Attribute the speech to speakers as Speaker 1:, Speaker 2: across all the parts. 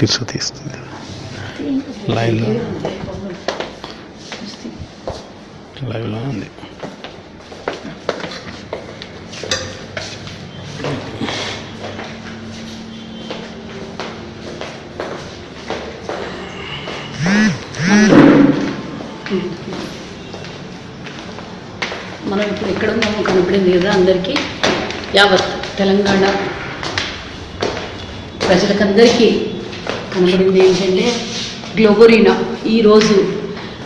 Speaker 1: తీసు తీస్తుంది లైవ్లో లైవ్లో ఉంది.
Speaker 2: మనం ఇప్పుడు ఎక్కడ ఉన్నామో కనపడింది కదా అందరికీ. యావత్ తెలంగాణ ప్రజలకందరికీ కనబడింది ఏంటంటే గ్లోబరీనా ఈరోజు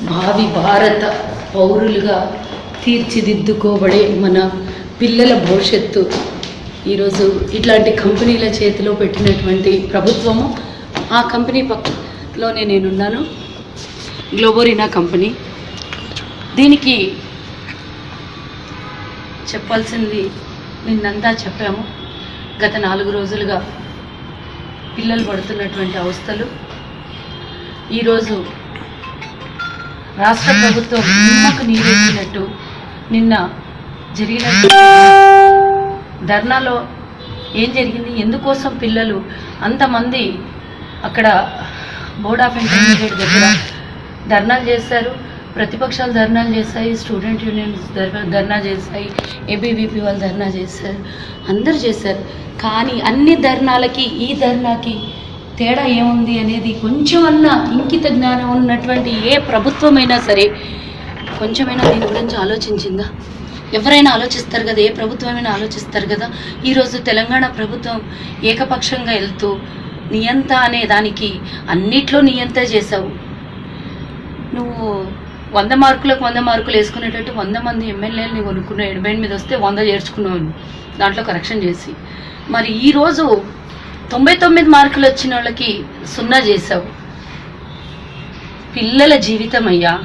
Speaker 2: భావి భారత పౌరులుగా తీర్చిదిద్దుకోబడే మన పిల్లల భవిష్యత్తు. ఈరోజు ఇట్లాంటి కంపెనీల చేతిలో పెట్టినటువంటి ప్రభుత్వము ఆ కంపెనీ పక్కలోనే నేనున్నాను. గ్లోబరీనా కంపెనీ. దీనికి చెప్పాల్సింది నిన్నంతా చెప్పాము. గత నాలుగు రోజులుగా పిల్లలు పడుతున్నటువంటి అవస్థలు. ఈరోజు రాష్ట్ర ప్రభుత్వం నిమ్మకు నీరెత్తినట్టు నిన్న జరిగిన ధర్నాలో ఏం జరిగింది? ఎందుకోసం పిల్లలు అంతమంది అక్కడ బోర్డ్ ఆఫ్ ఇంటర్మీడియట్ దగ్గర ధర్నాలు చేశారు? ప్రతిపక్షాలు ధర్నాలు చేస్తాయి స్టూడెంట్ యూనియన్స్ ధర్నా చేస్తాయి ఏబీవీపీ వాళ్ళు ధర్నా చేస్తారు అందరు చేస్తారు. కానీ అన్ని ధర్నాలకి ఈ ధర్నాకి తేడా ఏముంది అనేది కొంచెమన్నా ఇంకిత జ్ఞానం ఉన్నటువంటి ఏ ప్రభుత్వమైనా సరే కొంచెమైనా దీని గురించి ఆలోచించిందా? ఎవరైనా ఆలోచిస్తారు కదా ఏ ప్రభుత్వమైనా ఆలోచిస్తారు కదా ఈరోజు తెలంగాణ ప్రభుత్వం ఏకపక్షంగా వెళ్తూ నియంత అనే దానికి అన్నిట్లో నియంత చేసావు నువ్వు వంద మార్కులకు వంద మార్కులు వేసుకునేటట్టు వంద మంది ఎమ్మెల్యేలని కొనుక్కున్న ఎనభై ఎనిమిది వస్తే వంద చేర్చుకున్నావు దాంట్లో కరెక్షన్ చేసి. మరి ఈరోజు తొంభై తొమ్మిది మార్కులు వచ్చిన వాళ్ళకి సున్నా చేసావు పిల్లల జీవితం అయ్యా.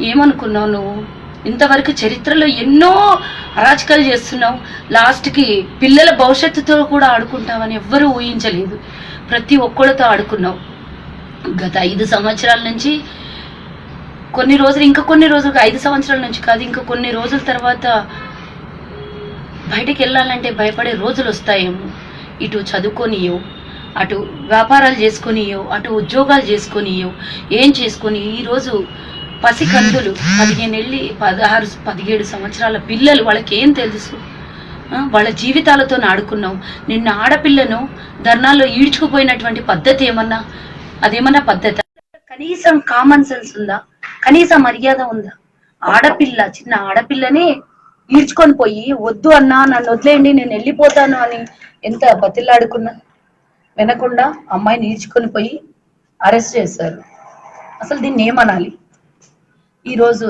Speaker 2: ఏమనుకున్నావు నువ్వు? ఇంతవరకు చరిత్రలో ఎన్నో అరాచకాలు చేస్తున్నావు. లాస్ట్కి పిల్లల భవిష్యత్తుతో కూడా ఆడుకుంటావని ఎవ్వరూ ఊహించలేదు. ప్రతి ఒక్కళ్ళతో ఆడుకున్నావు. గత ఐదు సంవత్సరాల నుంచి కొన్ని రోజులు ఇంకా కొన్ని రోజులు ఐదు సంవత్సరాల నుంచి కాదు ఇంకా కొన్ని రోజుల తర్వాత బయటికి వెళ్ళాలంటే భయపడే రోజులు వస్తాయేమో. ఇటు చదువుకొనియో అటు వ్యాపారాలు చేసుకొనియో అటు ఉద్యోగాలు చేసుకొనియో ఏం చేసుకొని ఈరోజు పసికందులు పదిహేను వెళ్ళి పదహారు పదిహేడు సంవత్సరాల పిల్లలు వాళ్ళకి ఏం తెలుసు వాళ్ళ జీవితాలతో ఆడుకున్నాం నిన్న ఆడపిల్లను ధర్నాల్లో ఈడ్చుకుపోయినటువంటి పద్ధతి ఏమన్నా? అదేమన్నా పద్ధతి? కనీసం కామన్ సెన్స్ ఉందా? కనీస మర్యాద ఉందా? ఆడపిల్ల చిన్న ఆడపిల్లని ఈడ్చుకొని పోయి వద్దు అన్నా నన్ను వదిలేయండి నేను వెళ్ళిపోతాను అని ఎంత బతిల్లాడుకున్నా వినకుండా అమ్మాయిని ఈడ్చుకొని పోయి అరెస్ట్ చేశారు. అసలు దీన్ని ఏమనాలి? ఈరోజు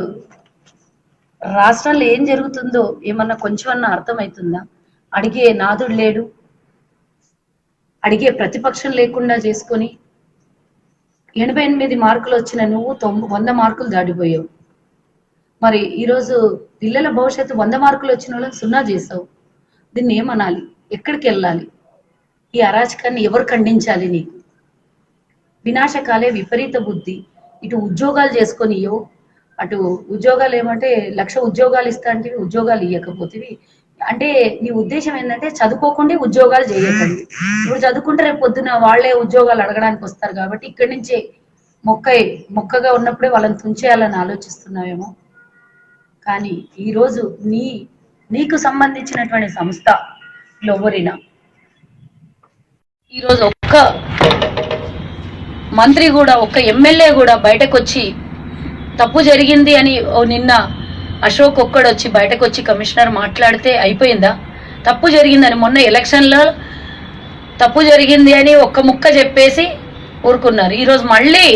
Speaker 2: రాష్ట్రంలో ఏం జరుగుతుందో ఏమన్నా కొంచెం కొంచెమన్నా అర్థమవుతుందా? అడిగే నాదుడు లేడు. అడిగే ప్రతిపక్షం లేకుండా చేసుకొని ఎనభై ఎనిమిది మార్కులు వచ్చిన నువ్వు తొంభై వంద మార్కులు దాటిపోయావు. మరి ఈరోజు పిల్లల భవిష్యత్తు వంద మార్కులు వచ్చిన వాళ్ళని సున్నా చేసావు. దీన్ని ఏమనాలి? ఎక్కడికి వెళ్ళాలి? ఈ అరాచకాన్ని ఎవరు ఖండించాలి నీకు? వినాశకాలే విపరీత బుద్ధి. ఇటు ఉద్యోగాలు చేసుకొనియో అటు ఉద్యోగాలు ఏమంటే లక్ష ఉద్యోగాలు ఇస్తా అంటే ఉద్యోగాలు ఇవ్వకపోతేవి అంటే నీ ఉద్దేశం ఏంటంటే చదువుకోకుండా ఉద్యోగాలు చేయకండి ఇప్పుడు చదువుకుంటే రేపు పొద్దున వాళ్ళే ఉద్యోగాలు అడగడానికి వస్తారు కాబట్టి ఇక్కడి నుంచే మొక్క మొక్కగా ఉన్నప్పుడే వాళ్ళని తుంచేయాలని ఆలోచిస్తున్నావేమో. కానీ ఈరోజు నీ నీకు సంబంధించినటువంటి సంస్థ గ్లోబరీనా ఈరోజు ఒక్క మంత్రి కూడా ఒక్క ఎమ్మెల్యే కూడా బయటకు వచ్చి తప్పు జరిగింది అని ఓ నిన్న అశోక్ ఒక్కడు వచ్చి బయటకు వచ్చి కమిషనర్ మాట్లాడితే అయిపోయిందా? తప్పు జరిగిందని మొన్న ఎలక్షన్లో తప్పు జరిగింది అని ఒక్క ముక్క చెప్పేసి ఊరుకున్నారు. ఈరోజు మళ్ళీ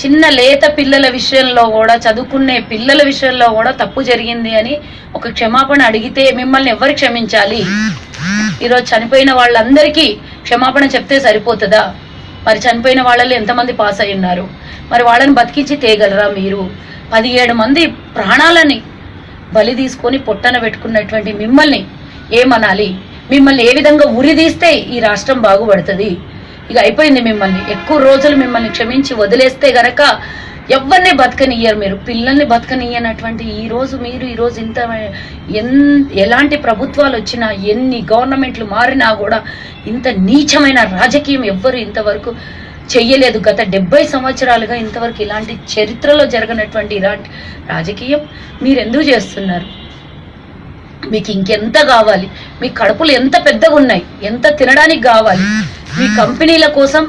Speaker 2: చిన్న లేత పిల్లల విషయంలో కూడా చదువుకునే పిల్లల విషయంలో కూడా తప్పు జరిగింది అని ఒక క్షమాపణ అడిగితే మిమ్మల్ని ఎవరు క్షమించాలి? ఈరోజు చనిపోయిన వాళ్ళందరికీ క్షమాపణ చెప్తే సరిపోతుందా? మరి చనిపోయిన వాళ్ళలో ఎంతమంది పాస్ అయి ఉన్నారు మరి వాళ్ళని బతికించి తేగలరా మీరు? పదిహేడు మంది ప్రాణాలని బలి తీసుకొని పొట్టన పెట్టుకున్నటువంటి మిమ్మల్ని ఏమనాలి? మిమ్మల్ని ఏ విధంగా ఉరిదీస్తే ఈ రాష్ట్రం బాగుపడుతుంది? ఇక అయిపోయింది మిమ్మల్ని. ఎక్కువ రోజులు మిమ్మల్ని క్షమించి వదిలేస్తే గనక ఎవరిని బతకనియ్యరు మీరు. పిల్లల్ని బతకనియ్యనటువంటి ఈ రోజు మీరు ఈ రోజు ఇంత ఎన్ ఎలాంటి ప్రభుత్వాలు వచ్చినా ఎన్ని గవర్నమెంట్లు మారినా కూడా ఇంత నీచమైన రాజకీయం ఎవ్వరు ఇంతవరకు చెయ్యలేదు. గత డెబ్బై సంవత్సరాలుగా ఇంతవరకు ఇలాంటి చరిత్రలో జరగనటువంటి ఇలాంటి రాజకీయం మీరు ఎందుకు చేస్తున్నారు? మీకు ఇంకెంత కావాలి? మీ కడుపులు ఎంత పెద్దగా ఉన్నాయి? ఎంత తినడానికి కావాలి? మీ కంపెనీల కోసం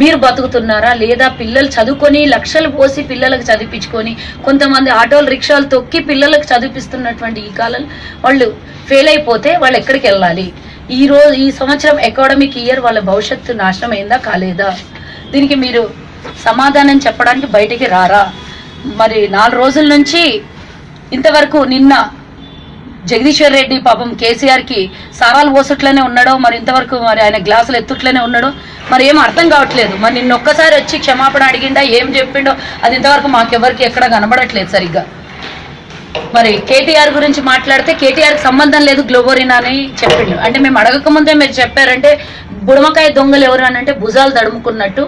Speaker 2: మీరు బతుకుతున్నారా? లేదా పిల్లలు చదువుకొని లక్షలు పోసి పిల్లలకు చదివించుకొని కొంతమంది ఆటోలు రిక్షాలు తొక్కి పిల్లలకు చదివిస్తున్నటువంటి ఈ కాలంలో వాళ్ళు ఫెయిల్ అయిపోతే వాళ్ళు ఎక్కడికి వెళ్ళాలి? ఈ రోజు ఈ సంవత్సరం అకాడమిక్ ఇయర్ వాళ్ళ భవిష్యత్తు నాశనం అయిందా కాలేదా? దీనికి మీరు సమాధానం చెప్పడానికి బయటికి రారా? మరి నాలుగు రోజుల నుంచి ఇంతవరకు నిన్న జగదీశ్వర్ రెడ్డి పాపం కేసీఆర్కి సారాలు పోసట్లనే ఉన్నాడో మరి ఇంతవరకు మరి ఆయన గ్లాసులు ఎత్తుట్లోనే ఉన్నాడో మరి ఏం అర్థం కావట్లేదు. మరి నిన్న ఒక్కసారి వచ్చి క్షమాపణ అడిగిండా ఏం చెప్పిండో అది ఇంతవరకు మాకెవరికి ఎక్కడ కనబడట్లేదు సరిగ్గా. మరి కేటీఆర్ గురించి మాట్లాడితే కేటీఆర్కి సంబంధం లేదు గ్లోబోరినా అని చెప్పిండు. అంటే మేము అడగక ముందే మీరు చెప్పారంటే బుడమకాయ దొంగలు ఎవరు అని అంటే భుజాలు తడుముకున్నట్టు.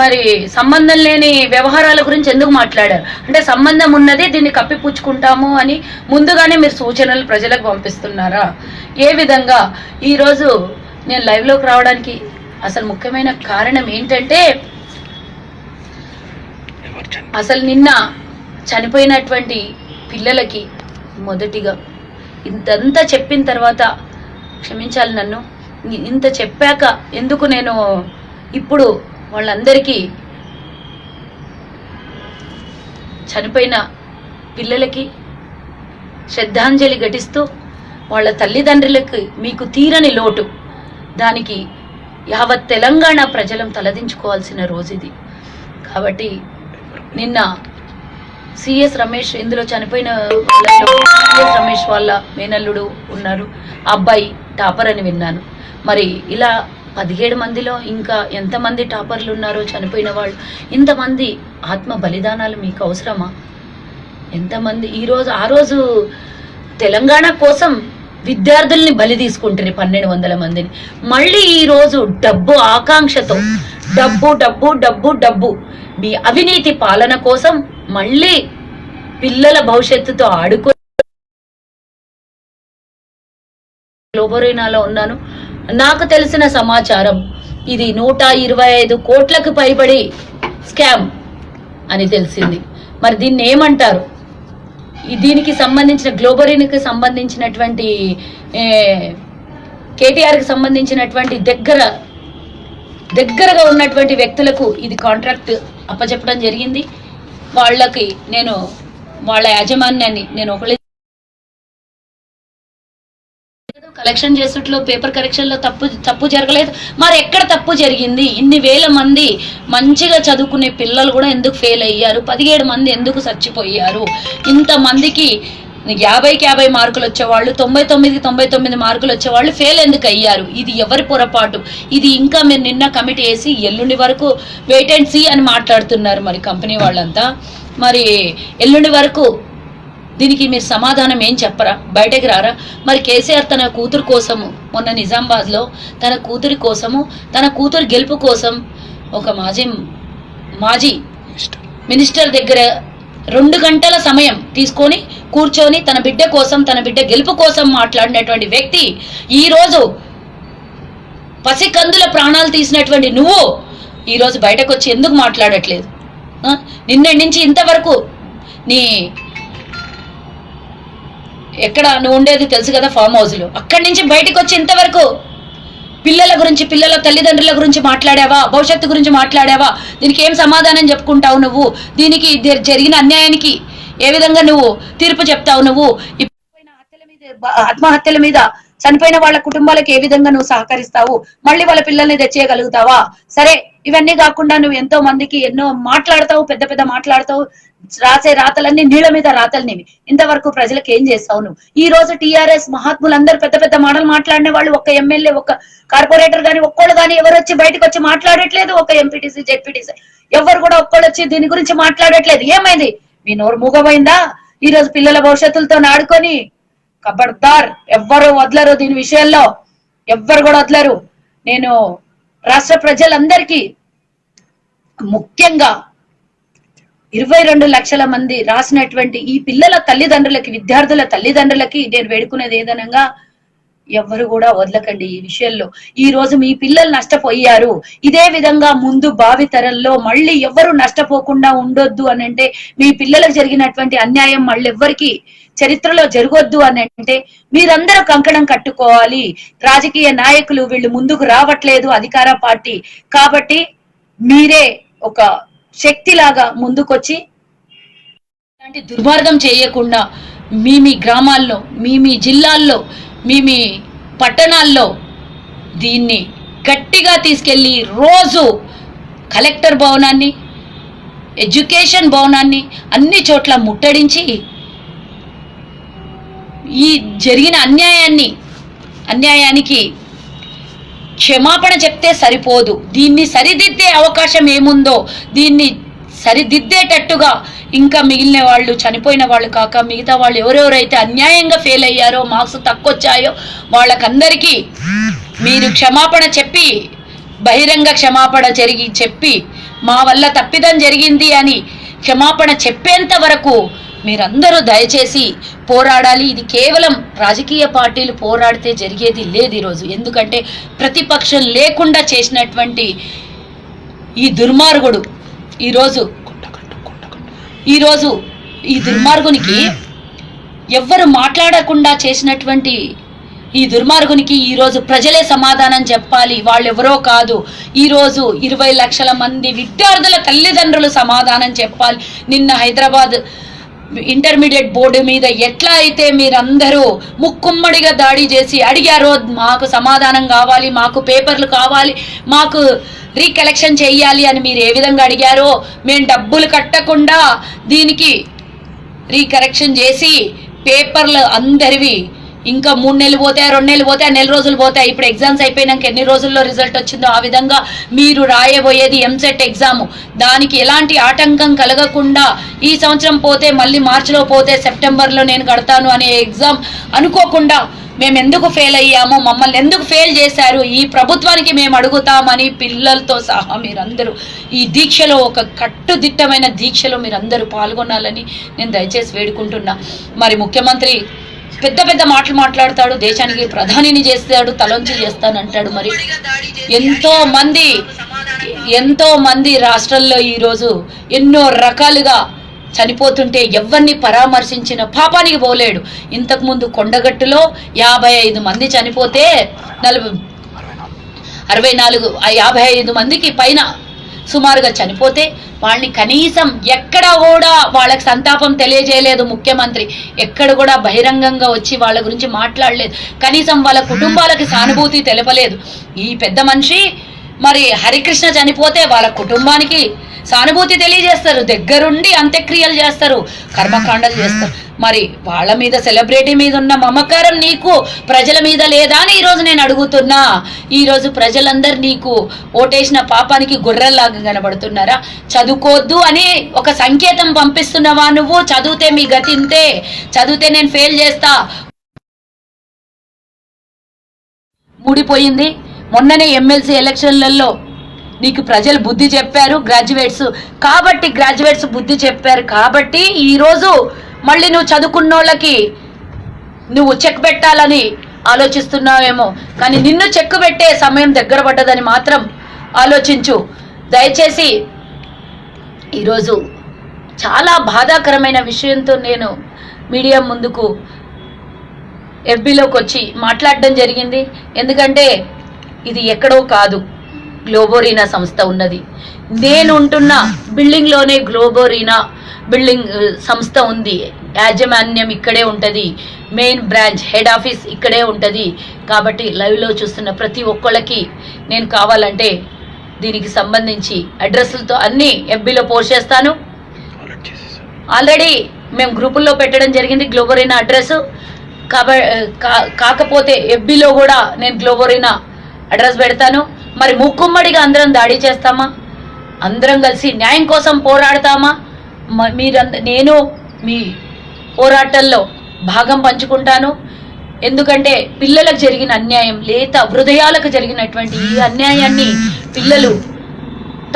Speaker 2: మరి సంబంధం లేని వ్యవహారాల గురించి ఎందుకు మాట్లాడారు? అంటే సంబంధం ఉన్నది దీన్ని కప్పిపుచ్చుకుంటాము అని ముందుగానే మీరు సూచనలు ప్రజలకు పంపిస్తున్నారా? ఏ విధంగా? ఈరోజు నేను లైవ్లోకి రావడానికి అసలు ముఖ్యమైన కారణం ఏంటంటే అసలు నిన్న చనిపోయినటువంటి పిల్లలకి మొదటిగా ఇంతంతా చెప్పిన తర్వాత క్షమించాలి నన్ను. ఇంత చెప్పాక ఎందుకు నేను ఇప్పుడు వాళ్ళందరికీ చనిపోయిన పిల్లలకి శ్రద్ధాంజలి ఘటిస్తూ వాళ్ళ తల్లిదండ్రులకి మీకు తీరని లోటు. దానికి యావత్ తెలంగాణ ప్రజలం తలదించుకోవాల్సిన రోజు ఇది కాబట్టి నిన్న సిఎస్ రమేష్ ఇందులో చనిపోయిన వాళ్ళలో సిఎస్ రమేష్ వాళ్ళ మేనల్లుడు ఉన్నారు. అబ్బాయి టాపర్ అని విన్నాను. మరి ఇలా పదిహేడు మందిలో ఇంకా ఎంతమంది టాపర్లు ఉన్నారో చనిపోయిన వాళ్ళు ఇంతమంది ఆత్మ బలిదానాలు మీకు అవసరమా? ఎంతమంది ఈరోజు ఆ రోజు తెలంగాణ కోసం విద్యార్థుల్ని బలి తీసుకుంటారు పన్నెండు వందల మందిని. మళ్ళీ ఈరోజు డబ్బు ఆకాంక్షతో డబ్బు డబ్బు డబ్బు డబ్బు మీ అవినీతి పాలన కోసం మళ్ళీ పిల్లల భవిష్యత్తుతో ఆడుకో గ్లోబోరేనాలో ఉన్నాను. నాకు తెలిసిన సమాచారం ఇది నూట ఇరవై ఐదు కోట్లకు పైబడి స్కామ్ అని తెలిసింది. మరి దీన్ని ఏమంటారు? దీనికి సంబంధించిన గ్లోబరీన్కి సంబంధించినటువంటి కేటీఆర్కి సంబంధించినటువంటి దగ్గర దగ్గరగా ఉన్నటువంటి వ్యక్తులకు ఇది కాంట్రాక్ట్ అప్పచెప్పడం జరిగింది. వాళ్ళకి నేను వాళ్ళ యాజమాన్యాన్ని నేను ఒకళ్ళే కలెక్షన్ చేసేట్లో పేపర్ కరెక్షన్లో తప్పు తప్పు జరగలేదు. మరి ఎక్కడ తప్పు జరిగింది? ఇన్ని వేల మంది మంచిగా చదువుకునే పిల్లలు కూడా ఎందుకు ఫెయిల్ అయ్యారు? పదిహేడు మంది ఎందుకు చచ్చిపోయారు? ఇంతమందికి యాభైకి యాభై మార్కులు వచ్చేవాళ్ళు తొంభై తొమ్మిదికి తొంభై తొమ్మిది మార్కులు వచ్చేవాళ్ళు ఫెయిల్ ఎందుకు అయ్యారు? ఇది ఎవరి పొరపాటు? ఇది ఇంకా మీరు నిన్న కమిటీ వేసి ఎల్లుండి వరకు వెయిట్ అండ్ సీ అని మాట్లాడుతున్నారు మరి కంపెనీ వాళ్ళంతా. మరి ఎల్లుండి వరకు దీనికి మీరు సమాధానం ఏం చెప్పరా? బయటకు రారా? మరి కేసీఆర్ తన కూతురు కోసము మొన్న నిజామాబాద్లో తన కూతురి కోసము తన కూతురు గెలుపు కోసం ఒక మాజీ మాజీ మినిస్టర్ దగ్గర రెండు గంటల సమయం తీసుకొని కూర్చొని తన బిడ్డ కోసం తన బిడ్డ గెలుపు కోసం మాట్లాడినటువంటి వ్యక్తి ఈరోజు పసికందుల ప్రాణాలు తీసినటువంటి నువ్వు ఈరోజు బయటకు వచ్చి ఎందుకు మాట్లాడట్లేదు? నిన్న నుంచి ఇంతవరకు నీ ఎక్కడ నువ్వు ఉండేది తెలుసు కదా ఫామ్ హౌస్లో. అక్కడి నుంచి బయటకు వచ్చి ఇంతవరకు పిల్లల గురించి పిల్లల తల్లిదండ్రుల గురించి మాట్లాడావా? భవిష్యత్తు గురించి మాట్లాడావా? దీనికి ఏం సమాధానం చెప్పుకుంటావు నువ్వు? దీనికి జరిగిన అన్యాయానికి ఏ విధంగా నువ్వు తీర్పు చెప్తావు నువ్వు? హత్యల మీద ఆత్మహత్యల మీద చనిపోయిన వాళ్ళ కుటుంబాలకు ఏ విధంగా నువ్వు సహకరిస్తావు? మళ్ళీ వాళ్ళ పిల్లల్ని తెచ్చేయగలుగుతావా? సరే ఇవన్నీ కాకుండా నువ్వు ఎంతో మందికి ఎన్నో మాట్లాడతావు పెద్ద పెద్ద మాట్లాడతావు రాసే రాతలన్నీ నీళ్ళ మీద రాతలనివి. ఇంతవరకు ప్రజలకు ఏం చేస్తావు నువ్వు? ఈ రోజు టీఆర్ఎస్ మహాత్ములందరూ పెద్ద పెద్ద మాటలు మాట్లాడిన వాళ్ళు ఒక ఎమ్మెల్యే ఒక కార్పొరేటర్ గాని ఒక్కళ్ళు కానీ ఎవరు వచ్చి బయటకు వచ్చి మాట్లాడట్లేదు ఒక ఎంపీటీసీ జెడ్పీటీసీ. ఎవరు కూడా ఒక్కళ్ళు వచ్చి దీని గురించి మాట్లాడట్లేదు. ఏమైంది? మీ నోరు మూగమైందా ఈ రోజు పిల్లల భవిష్యత్తులతో ఆడుకొని కబడ్దార్ ఎవ్వరు వదలరు దీని విషయంలో. ఎవ్వరు కూడా వదలరు. నేను రాష్ట్ర ప్రజలందరికీ ముఖ్యంగా ఇరవై రెండు లక్షల మంది రాసినటువంటి ఈ పిల్లల తల్లిదండ్రులకి విద్యార్థుల తల్లిదండ్రులకి నేను వేడుకునేది ఏదనగా ఎవ్వరు కూడా వదలకండి ఈ విషయంలో. ఈ రోజు మీ పిల్లలు నష్టపోయారు. ఇదే విధంగా ముందు భావి తరంలో మళ్ళీ ఎవ్వరు నష్టపోకుండా ఉండొద్దు అని అంటే మీ పిల్లలకు జరిగినటువంటి అన్యాయం మళ్ళీ ఎవ్వరికి చరిత్రలో జరగొద్దు అని అంటే మీరందరూ కంకణం కట్టుకోవాలి. రాజకీయ నాయకులు వీళ్ళు ముందుకు రావట్లేదు అధికార పార్టీ. కాబట్టి మీరే ఒక శక్తిలాగా ముందుకొచ్చి ఇలాంటి దుర్మార్గం చేయకుండా మీ మీ గ్రామాల్లో మీ మీ జిల్లాల్లో మీ మీ పట్టణాల్లో దీన్ని గట్టిగా తీసుకెళ్ళి రోజు కలెక్టర్ భవనాన్ని ఎడ్యుకేషన్ భవనాన్ని అన్ని చోట్ల ముట్టడించి ఈ జరిగిన అన్యాయాన్ని అన్యాయానికి క్షమాపణ చెప్తే సరిపోదు. దీన్ని సరిదిద్దే అవకాశం ఏముందో దీన్ని సరిదిద్దేటట్టుగా ఇంకా మిగిలిన వాళ్ళు చనిపోయిన వాళ్ళు కాక మిగతా వాళ్ళు ఎవరెవరైతే అన్యాయంగా ఫెయిల్ అయ్యారో మార్క్స్ తక్కువ వచ్చాయో వాళ్ళకందరికీ మీరు క్షమాపణ చెప్పి బహిరంగ క్షమాపణ జరిగి చెప్పి మా వల్ల తప్పిదం జరిగింది అని క్షమాపణ చెప్పేంత వరకు మీరందరూ దయచేసి పోరాడాలి. ఇది కేవలం రాజకీయ పార్టీలు పోరాడితే జరిగేది లేదు ఈరోజు. ఎందుకంటే ప్రతిపక్షం లేకుండా చేసినటువంటి ఈ దుర్మార్గుడు ఈరోజు ఈరోజు ఈ దుర్మార్గునికి ఎవ్వరు మాట్లాడకుండా చేసినటువంటి ఈ దుర్మార్గునికి ఈరోజు ప్రజలే సమాధానం చెప్పాలి. వాళ్ళెవరో కాదు. ఈరోజు ఇరవై లక్షల మంది విద్యార్థుల తల్లిదండ్రులు సమాధానం చెప్పాలి. నిన్న హైదరాబాద్ ఇంటర్మీడియట్ బోర్డు మీద ఎట్లా అయితే మీరందరూ ముక్కుమ్మడిగా దాడి చేసి అడిగారో మాకు సమాధానం కావాలి మాకు పేపర్లు కావాలి మాకు రీకలెక్షన్ చేయాలి అని మీరు ఏ విధంగా అడిగారో మేము డబ్బులు కట్టకుండా దీనికి రీకరెక్షన్ చేసి పేపర్లు అందరివి. ఇంకా మూడు నెలలు పోతాయి రెండు నెలలు పోతాయి నెల రోజులు పోతాయి? ఇప్పుడు ఎగ్జామ్స్ అయిపోయినాక ఎన్ని రోజుల్లో రిజల్ట్ వచ్చిందో ఆ విధంగా మీరు రాయబోయేది ఎంసెట్ ఎగ్జామ్. దానికి ఎలాంటి ఆటంకం కలగకుండా ఈ సంవత్సరం పోతే మళ్ళీ మార్చిలో పోతే సెప్టెంబర్లో నేను కడతాను అనే ఎగ్జామ్ అనుకోకుండా మేము ఎందుకు ఫెయిల్ అయ్యాము మమ్మల్ని ఎందుకు ఫెయిల్ చేశారు ఈ ప్రభుత్వానికి మేము అడుగుతామని పిల్లలతో సహా మీరందరూ ఈ దీక్షలో ఒక కట్టుదిట్టమైన దీక్షలో మీరందరూ పాల్గొనాలని నేను దయచేసి వేడుకుంటున్నా. మరి ముఖ్యమంత్రి పెద్ద పెద్ద మాటలు మాట్లాడతాడు దేశానికి ప్రధానిని చేస్తాడు తలొంచి చేస్తానంటాడు. మరి ఎంతో మంది ఎంతో మంది రాష్ట్రంలో ఈరోజు ఎన్నో రకాలుగా చనిపోతుంటే ఎవరిని పరామర్శించిన పాపానికి పోలేడు. ఇంతకుముందు కొండగట్టులో యాభై ఐదు మంది చనిపోతే నలభై అరవై నాలుగు యాభై ఐదు మందికి పైన సుమారుగా చనిపోతే వాళ్ళని కనీసం ఎక్కడ కూడా వాళ్ళకి సంతాపం తెలియజేయలేదు ముఖ్యమంత్రి. ఎక్కడ కూడా బహిరంగంగా వచ్చి వాళ్ళ గురించి మాట్లాడలేదు. కనీసం వాళ్ళ కుటుంబాలకి సానుభూతి తెలపలేదు. ఈ పెద్ద మనిషి మరి హరికృష్ణ చనిపోతే వాళ్ళ కుటుంబానికి సానుభూతి తెలియజేస్తారు దగ్గరుండి అంత్యక్రియలు చేస్తారు కర్మకాండలు చేస్తారు. మరి వాళ్ళ మీద సెలబ్రిటీ మీద ఉన్న మమకారం నీకు ప్రజల మీద లేదా అని ఈరోజు నేను అడుగుతున్నా. ఈరోజు ప్రజలందరూ నీకు ఓటేసిన పాపానికి గుర్రల్లాగా కనబడుతున్నారా? చదువుకోవద్దు అని ఒక సంకేతం పంపిస్తున్నావా నువ్వు? చదివితే మీ గతి ఇంతే. చదివితే నేను ఫెయిల్ చేస్తా. ముడిపోయింది. మొన్ననే ఎమ్మెల్సీ ఎలక్షన్లలో నీకు ప్రజలు బుద్ధి చెప్పారు గ్రాడ్యుయేట్స్ కాబట్టి గ్రాడ్యుయేట్స్ బుద్ధి చెప్పారు. కాబట్టి ఈరోజు మళ్ళీ నువ్వు చదువుకున్నోళ్ళకి నువ్వు చెక్ పెట్టాలని ఆలోచిస్తున్నావేమో. కానీ నిన్ను చెక్ పెట్టే సమయం దగ్గర పడ్డదని మాత్రం ఆలోచించు. దయచేసి ఈరోజు చాలా బాధాకరమైన విషయంతో నేను మీడియా ముందుకు ఎఫ్బీలోకి వచ్చి మాట్లాడడం జరిగింది. ఎందుకంటే ఇది ఎక్కడో కాదు. గ్లోబోరీనా సంస్థ ఉన్నది. నేను ఉంటున్న బిల్డింగ్లోనే గ్లోబోరీనా బిల్డింగ్ సంస్థ ఉంది. యాజమాన్యం ఇక్కడే ఉంటుంది. మెయిన్ బ్రాంచ్ హెడ్ ఆఫీస్ ఇక్కడే ఉంటుంది. కాబట్టి లైవ్లో చూస్తున్న ప్రతి ఒక్కళ్ళకి నేను కావాలంటే దీనికి సంబంధించి అడ్రస్లతో అన్నీ ఎఫ్బీలో పోస్ట్ చేస్తాను.
Speaker 3: ఆల్రెడీ
Speaker 2: మేము గ్రూపుల్లో పెట్టడం జరిగింది గ్లోబోరీనా అడ్రస్. కాబ కాకపోతే ఎఫ్బీలో కూడా నేను గ్లోబోరీనా అడ్రస్ పెడతాను. మరి ముక్కుమ్మడిగా అందరం దాడి చేస్తామా? అందరం కలిసి న్యాయం కోసం పోరాడతామా? మ- మీరంద నేను మీ పోరాటంలో భాగం పంచుకుంటాను. ఎందుకంటే పిల్లలకు జరిగిన అన్యాయం లేత హృదయాలకు జరిగినటువంటి ఈ అన్యాయాన్ని పిల్లలు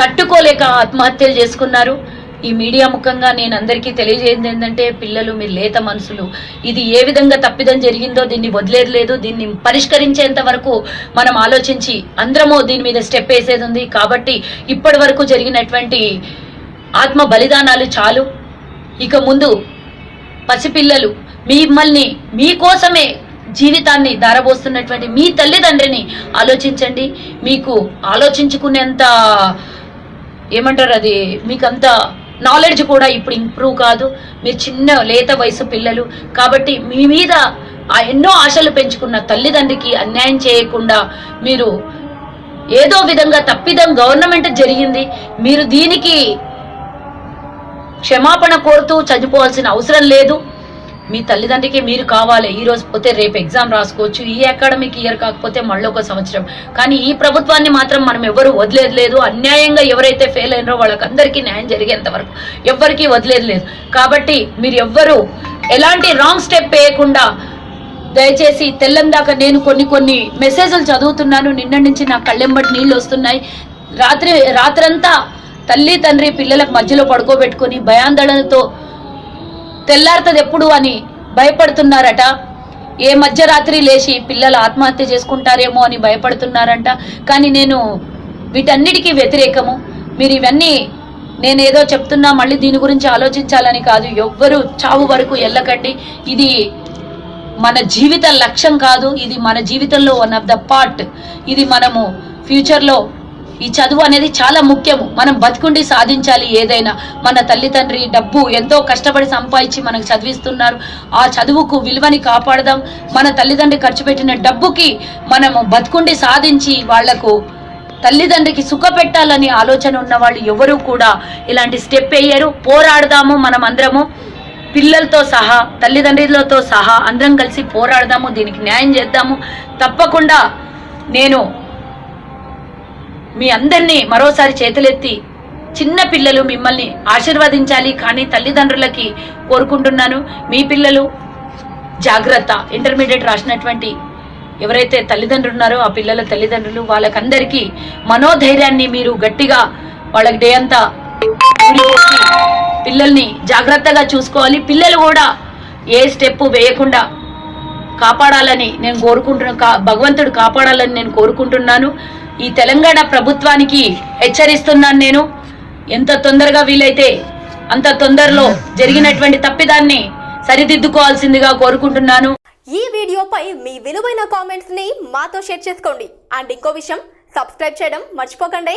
Speaker 2: తట్టుకోలేక ఆత్మహత్యలు చేసుకున్నారు. ఈ మీడియా ముఖంగా నేను అందరికీ తెలియజేయండి ఏంటంటే పిల్లలు మీరు లేత మనసులు. ఇది ఏ విధంగా తప్పిదం జరిగిందో దీన్ని వదిలేదు లేదు దీన్ని పరిష్కరించేంత వరకు మనం ఆలోచించి అందరము దీని మీద స్టెప్ వేసేది ఉంది. కాబట్టి ఇప్పటి వరకు జరిగినటువంటి ఆత్మ బలిదానాలు చాలు. ఇక ముందు పసిపిల్లలు మిమ్మల్ని మీకోసమే జీవితాన్ని దారబోస్తున్నటువంటి మీ తల్లిదండ్రిని ఆలోచించండి. మీకు ఆలోచించుకునేంత ఏమంటారు అది? మీకంతా నాలెడ్జ్ కూడా ఇప్పుడు ఇంప్రూవ్ కాదు. మీరు చిన్న లేత వయసు పిల్లలు కాబట్టి మీ మీద ఆ ఎన్నో ఆశలు పెంచుకున్న తల్లిదండ్రికి అన్యాయం చేయకుండా మీరు ఏదో విధంగా తప్పిదం గవర్నమెంట్ జరిగింది. మీరు దీనికి క్షమాపణ కోరుతూ చనిపోవాల్సిన అవసరం లేదు. మీ తల్లిదండ్రికి మీరు కావాలి. ఈ రోజు పోతే రేపు ఎగ్జామ్ రాసుకోవచ్చు. ఈ అకాడమిక్ ఇయర్ కాకపోతే మళ్ళీ ఒక సంవత్సరం. కానీ ఈ ప్రభుత్వాన్ని మాత్రం మనం ఎవరు వదిలేదు లేదు అన్యాయంగా ఎవరైతే ఫెయిల్ అయినారో వాళ్ళకందరికీ న్యాయం జరిగేంత వరకు ఎవ్వరికీ వదిలేదు లేదు కాబట్టి మీరు ఎవ్వరు ఎలాంటి రాంగ్ స్టెప్ వేయకుండా దయచేసి తెల్లం దాకా నేను కొన్ని కొన్ని మెసేజ్లు చదువుతున్నాను. నిన్న నుంచి నా కళ్ళెంబటి నీళ్ళు వస్తున్నాయి. రాత్రి రాత్రంతా తల్లి తండ్రి పిల్లలకు మధ్యలో పడుకోబెట్టుకొని భయాందోళనతో తెల్లారుతుంది ఎప్పుడు అని భయపడుతున్నారట. ఏ మధ్యరాత్రి లేచి పిల్లలు ఆత్మహత్య చేసుకుంటారేమో అని భయపడుతున్నారంట. కానీ నేను వీటన్నిటికీ వ్యతిరేకము. మీరు ఇవన్నీ నేనేదో చెప్తున్నా మళ్ళీ దీని గురించి ఆలోచించాలని కాదు. ఎవ్వరు చావు వరకు వెళ్ళకండి ఇది మన జీవిత లక్ష్యం కాదు. ఇది మన జీవితంలో వన్ ఆఫ్ ద పార్ట్ ఇది మనము ఫ్యూచర్లో ఈ చదువు అనేది చాలా ముఖ్యము. మనం బతుకుండి సాధించాలి ఏదైనా. మన తల్లిదండ్రి డబ్బు ఎంతో కష్టపడి సంపాదించి మనకు చదివిస్తున్నారు. ఆ చదువుకు విలువని కాపాడదాం. మన తల్లిదండ్రి ఖర్చు పెట్టిన డబ్బుకి మనము బతుకుండి సాధించి వాళ్ళకు తల్లిదండ్రికి సుఖ పెట్టాలని ఆలోచన ఉన్న వాళ్ళు ఎవరు కూడా ఇలాంటి స్టెప్ వేయరు. పోరాడదాము మనం అందరము. పిల్లలతో సహా తల్లిదండ్రులతో సహా అందరం కలిసి పోరాడదాము. దీనికి న్యాయం చేద్దాము. తప్పకుండా నేను మీ అందరినీ మరోసారి చేతులెత్తి చిన్న పిల్లలు మిమ్మల్ని ఆశీర్వదించాలి కానీ తల్లిదండ్రులకి కోరుకుంటున్నాను. మీ పిల్లలు జాగ్రత్త. ఇంటర్మీడియట్ రాసినటువంటి ఎవరైతే తల్లిదండ్రులు ఉన్నారో ఆ పిల్లల తల్లిదండ్రులు వాళ్ళకందరికీ మనోధైర్యాన్ని మీరు గట్టిగా వాళ్ళకి డే అంతా పిల్లల్ని జాగ్రత్తగా చూసుకోవాలి. పిల్లలు కూడా ఏ స్టెప్ వేయకుండా కాపాడాలని నేను కోరుకుంటున్నా. కా- భగవంతుడు కాపాడాలని నేను కోరుకుంటున్నాను. ఈ తెలంగాణ ప్రభుత్వానికి హెచ్చరిస్తున్నాను నేను. ఎంత తొందరగా వీలైతే అంత తొందరలో జరిగినటువంటి తప్పిదాన్ని సరిదిద్దుకోవాల్సిందిగా కోరుకుంటున్నాను.
Speaker 4: ఈ వీడియోపై మీ విలువైన కామెంట్స్ని మాతో షేర్ చేసుకోండి. అండ్ ఇంకో విషయం సబ్స్క్రైబ్ చేయడం మర్చిపోకండి.